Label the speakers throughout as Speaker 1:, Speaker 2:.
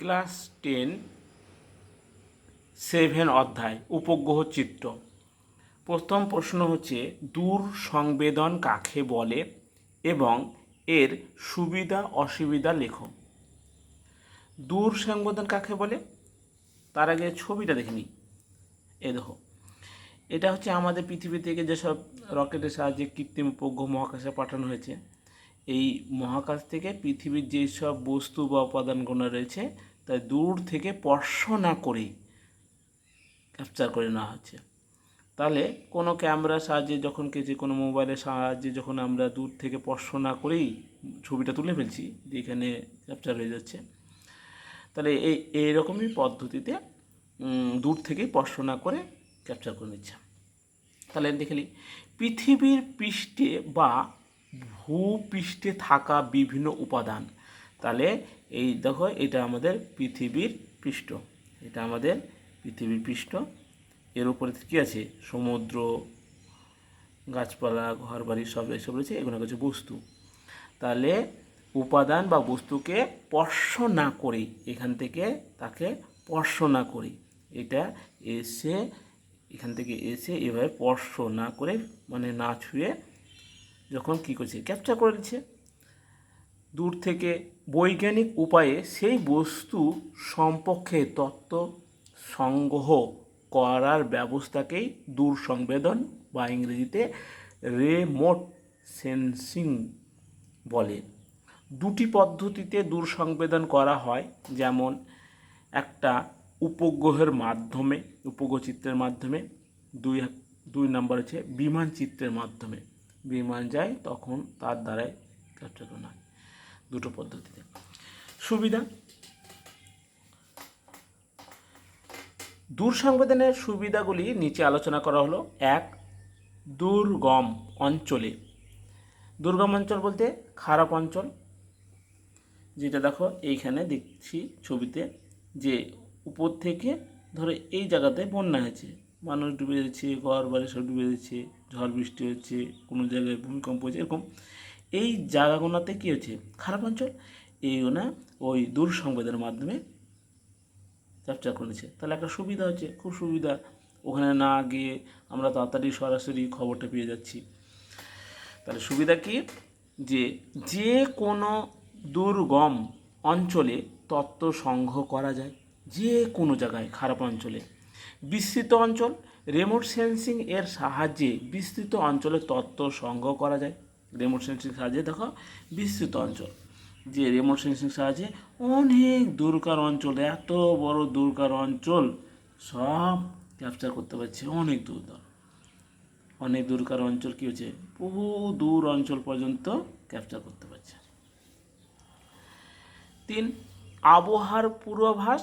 Speaker 1: Class ten, seven অধ্যায়, উপগ্রহ চিত্র। প্রথম প্রশ্ন হচ্ছে, দূর সংবেদন কাকে বলে এবং এর সুবিধা, অসুবিধা লেখো। দূর সংবেদন কাকে বলে? তার আগে ছবিটা দেখে নিই। এ দেখো, এটা হচ্ছে আমাদের পৃথিবী থেকে যেসব রকেটের সাহায্যে কৃত্রিম উপগ্রহ মহাকাশে পাঠানো হয়েছে, এই মহাকাশ থেকে পৃথিবীর যেসব বস্তু বা উপাদানগুলো রয়েছে তা দূর থেকে স্পর্শ না করেই ক্যাপচার করে নেওয়া হচ্ছে। তাহলে কোনো ক্যামেরার সাহায্যে যখন কিছু কোনো মোবাইলের সাহায্যে যখন আমরা দূর থেকে স্পর্শ না করেই ছবিটা তুলে ফেলছি, যে এখানে ক্যাপচার হয়ে যাচ্ছে, তাহলে এই, এইরকমই পদ্ধতিতে দূর থেকেই স্পর্শ না করে ক্যাপচার করে নিচ্ছে। তাহলে দেখে নিই, পৃথিবীর পৃষ্ঠে বা ভূপৃষ্ঠে থাকা বিভিন্ন উপাদান তাহলে এই দেখো, এটা আমাদের পৃথিবীর পৃষ্ঠ। এটা আমাদের পৃথিবীর পৃষ্ঠ। এর উপরে কী আছে? সমুদ্র, গাছপালা ঘর বাড়ি সব এসব রয়েছে, এগুলো হচ্ছে বস্তু। তাহলে উপাদান বা বস্তুকে স্পর্শ না করেই এখান থেকে তাকে স্পর্শ না করি। এটা এসে, এখান থেকে এসে এভাবে স্পর্শ না করে মানে না ছুঁয়ে যখন কী করছে ক্যাপচার করে দিচ্ছে। দূর থেকে বৈজ্ঞানিক উপায়ে সেই বস্তু সম্পর্কে তত্ত্ব সংগ্রহ করার ব্যবস্থাকেই দূর সংবেদন বা ইংরেজিতে রেমোট সেন্সিং বলে। দুটি পদ্ধতিতে দূর সংবেদন করা হয়, যেমন একটা উপগ্রহের মাধ্যমে উপগ্রহ চিত্রের মাধ্যমে, দুই দুই নাম্বার হচ্ছে বিমান চিত্রের মাধ্যমে। বিমান যায় তখন তার দ্বারাই ক্যাপচার করা দুটো পদ্ধতিতে সুবিধা দূর সংবেদনের সুবিধাগুলি নিচে আলোচনা করা হলো। এক, দুর্গম অঞ্চলে। দুর্গম অঞ্চল বলতে খারাপ অঞ্চল। যেটা দেখো এইখানে দেখছি ছবিতে যে উপর থেকে ধরো এই জায়গাতে বন্যা হয়েছে। মানুষ ডুবে যাচ্ছে ঘর বাড়ি সব ডুবে যাচ্ছে, ঝড় বৃষ্টি হচ্ছে, কোনো জায়গায় ভূমিকম্প হচ্ছে, এরকম। এই জায়গাগুলোতে কী হচ্ছে? খারাপ অঞ্চল? এইগুলো ওই দূর সংবেদনের মাধ্যমে ক্যাপচার করেছে। তাহলে একটা সুবিধা হচ্ছে, খুব সুবিধা। ওখানে না গিয়ে আমরা তাড়াতাড়ি সরাসরি খবরটা পেয়ে যাচ্ছি। তাহলে সুবিধা কি? যে যে কোনো দুর্গম অঞ্চলে তত্ত্ব সংগ্রহ করা যায়, যে কোনো জায়গায় খারাপ অঞ্চলে। বিস্তৃত অঞ্চল রেমোট সেন্সিং এর সাহায্যে বিস্তৃত অঞ্চলে তত্ত্ব সংগ্রহ করা যায়। রেমোট সেন্সিং সাহায্যে দেখো বিস্তৃত অঞ্চল, যে রেমোট সেন্সিং সাহায্যে অনেক দূরকার অঞ্চল, এত বড় দূরকার অঞ্চল, সব ক্যাপচার করতে পারছে অনেক দূর দূর। অনেক দূরকার অঞ্চল কী হচ্ছে? বহু দূর অঞ্চল পর্যন্ত ক্যাপচার করতে পারছে। তিন, আবহাওয়ার পূর্বাভাস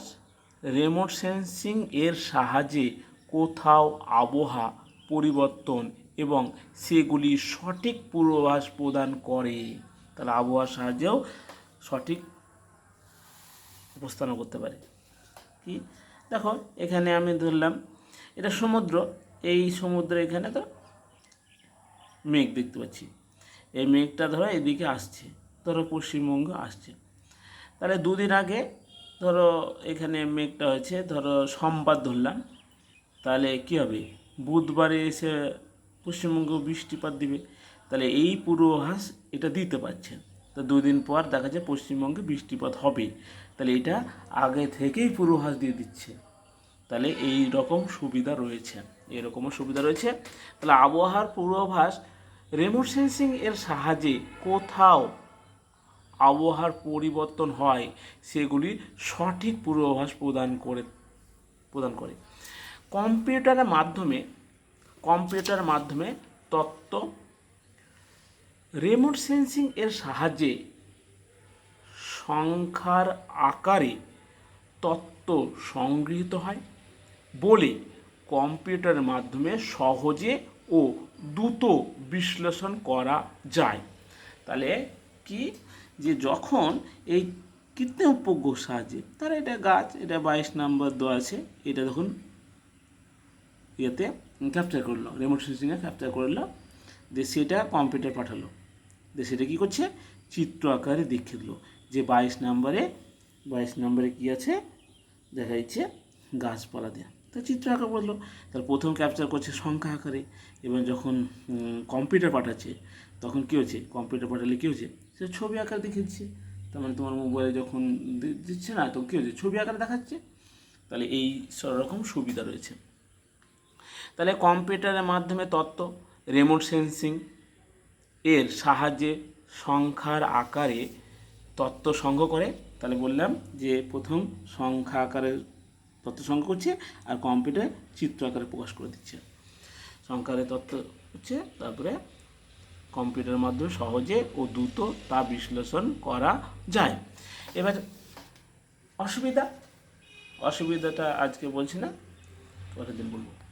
Speaker 1: রেমোট সেন্সিং এর সাহায্যে কোথাও আবহাওয়া পরিবর্তন এবং সেগুলি সঠিক পূর্বাভাস প্রদান করে। তাহলে আবহাওয়ার সাহায্যেও সঠিক উপস্থাপন করতে পারে। কি? দেখো, এখানে আমি ধরলাম, এটা সমুদ্র, এই সমুদ্র এখানে তো মেঘ দেখতে পাচ্ছি। এই মেঘটা ধরো এদিকে আসছে, ধরো পশ্চিমবঙ্গ আসছে। তাহলে দুদিন আগে ধরো এখানে মেঘটা হয়েছে, ধরো সোমবার ধরলাম। তাহলে কী হবে? বুধবারে এসে পশ্চিমবঙ্গ বৃষ্টিপাত দিবে, তাহলে এই পূর্বাভাস এটা দিতে পারছে। তো দুদিন পর দেখা যায় পশ্চিমবঙ্গে বৃষ্টিপাত হবে। তাহলে এটা আগে থেকেই পূর্বাভাস দিয়ে দিচ্ছে। তাহলে এই রকম সুবিধা রয়েছে। এরকমও সুবিধা রয়েছে। তাহলে আবহাওয়ার পূর্বাভাস রেমোট সেন্সিং এর সাহায্যে কোথাও আবহাওয়ার পরিবর্তন হয়, সেগুলি সঠিক পূর্বাভাস প্রদান করে প্রদান করে। কম্পিউটারের মাধ্যমে কম্পিউটারের মাধ্যমে তত্ত্ব রেমোট সেন্সিং এর সাহায্যে সংখ্যার আকারে তত্ত্ব সংগৃহীত হয় বলে কম্পিউটারের মাধ্যমে সহজে ও দ্রুত বিশ্লেষণ করা যায়। তাহলে কি? যে যখন এই কৃত্রিম উপগ্রহ সাহায্যে তারা এটা গাছ, এটা বাইশ নাম্বার দেওয়া আছে, এটা দেখুন, ইয়েতে ক্যাপচার করল রিমোট সেন্সিংয়ে ক্যাপচার করল, দিয়ে সেটা কম্পিউটার পাঠালো। দিয়ে সেটা কী করছে? চিত্র আকারে দেখিয়ে দিল যে বাইশ নাম্বারে, বাইশ নম্বরে কী আছে? দেখা যাচ্ছে গাছপালা দেওয়া তো চিত্র আঁকা বলল। তার প্রথম ক্যাপচার করছে সংখ্যা আকারে। এবং যখন কম্পিউটার পাঠাচ্ছে, তখন কী হচ্ছে? কম্পিউটার পাঠালে কী হচ্ছে? সে ছবি আকার দেখাচ্ছে। তার মানে তোমার মোবাইলে যখন দিচ্ছে না তো কী হচ্ছে? ছবি আকারে দেখাচ্ছে। তাহলে এই সব রকম সুবিধা রয়েছে। তাহলে কম্পিউটারের মাধ্যমে তত্ত্ব, রিমোট সেন্সিং, এর সাহায্যে সংখ্যার আকারে তত্ত্ব সংগ্রহ করে। তাহলে বললাম যে প্রথম সংখ্যা আকারে তত্ত্ব সংগ্রহ করছে আর কম্পিউটার চিত্র আকারে প্রকাশ করে দিচ্ছে। সংখ্যারে তত্ত্ব হচ্ছে, তারপরে কম্পিউটারের মাধ্যমে সহজে ও দ্রুত তা বিশ্লেষণ করা যায়। এবার অসুবিধা, অসুবিধাটা আজকে বলছি না, পরের দিন বলব।